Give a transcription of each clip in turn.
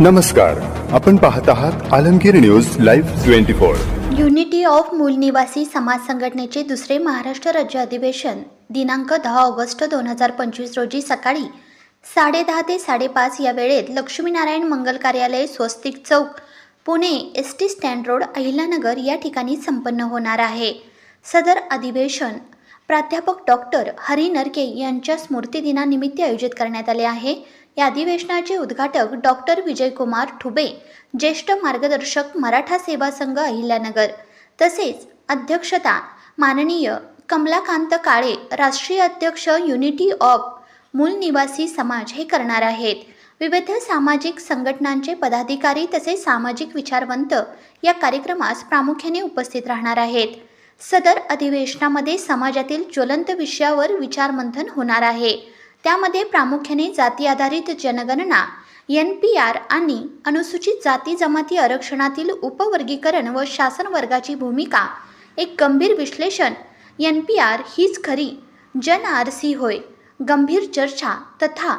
नमस्कार आपण पाहत आहात Alamgir news live twenty four. Unity of मूल निवासी समाज संघटनेचे दुसरे महाराष्ट्र राज्य अधिवेशन दिनांक दहा ऑगस्ट दोन हजार पंचवीस रोजी सकाळी साडेदहा ते साडेपाच या वेळेत लक्ष्मीनारायण मंगल कार्यालय Swastik Chowk Pune S T stand road Ahilyanagar या ठिकाणी संपन्न होणार आहे. सदर अधिवेशन प्राध्यापक डॉक्टर हरी नरके यांच्या स्मृतिदिनानिमित्त आयोजित करण्यात आले आहे. या अधिवेशनाचे उद्घाटक डॉक्टर विजयकुमार ठुबे ज्येष्ठ मार्गदर्शक मराठा सेवा संघ अहिल्यानगर तसेच अध्यक्षता माननीय कमलाकांत काळे राष्ट्रीय अध्यक्ष युनिटी ऑफ मूल निवासी समाज हे करणार आहेत. विविध सामाजिक संघटनांचे पदाधिकारी तसेच सामाजिक विचारवंत या कार्यक्रमास प्रामुख्याने उपस्थित राहणार आहेत. सदर अधिवेशनामध्ये समाजातील ज्वलंत विषयावर विचारमंथन होणार आहे. त्यामध्ये प्रामुख्याने जाती आधारित जनगणना एन पी आर आणि अनुसूचित जाती जमाती आरक्षणातील उपवर्गीकरण व शासन वर्गाची भूमिका एक गंभीर विश्लेषण एन पी आर हीच खरी जन आर सी होय गंभीर चर्चा तथा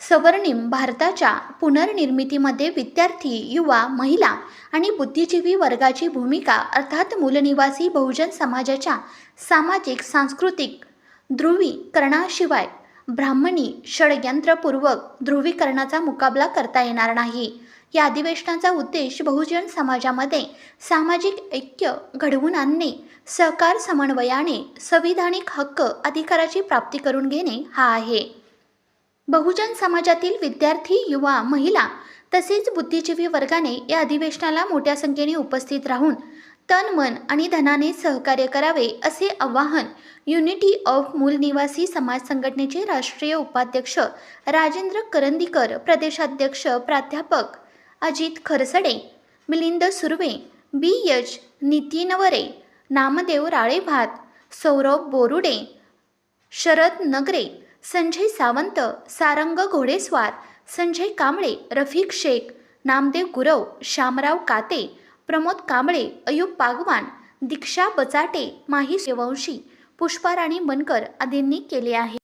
सवर्णिम भारताच्या पुनर्निर्मितीमध्ये विद्यार्थी युवा महिला आणि बुद्धिजीवी वर्गाची भूमिका अर्थात मूलनिवासी बहुजन समाजाच्या सामाजिक सांस्कृतिक ध्रुवीकरणाशिवाय ब्राह्मणी षडयंत्रपूर्वक ध्रुवीकरणाचा मुकाबला करता येणार नाही. या अधिवेशनाचा उद्देश बहुजन समाजामध्ये सामाजिक ऐक्य घडवून आणणे सहकार समन्वयाने संविधानिक हक्क अधिकाराची प्राप्ती करून घेणे हा आहे. बहुजन समाजातील विद्यार्थी युवा महिला तसेच बुद्धिजीवी वर्गाने या अधिवेशनाला मोठ्या संख्येने उपस्थित राहून तन मन आणि धनाने सहकार्य करावे असे आवाहन युनिटी ऑफ मूल निवासी समाज संघटनेचे राष्ट्रीय उपाध्यक्ष राजेंद्र करंदीकर प्रदेशाध्यक्ष प्राध्यापक अजित खरसडे मिलिंद सुर्वे बी एच नितीनवरे नामदेव राळेभात सौरभ बोरुडे शरद नगरे संजय सावंत सारंग घोडेस्वार संजय कांबळे रफिक शेख नामदेव गुरव श्यामराव काते प्रमोद कांबळे अयूब पागवान दीक्षा बचाटे माही सेवंशी पुष्पाराणी मनकर बनकर आदींनी केले आहे.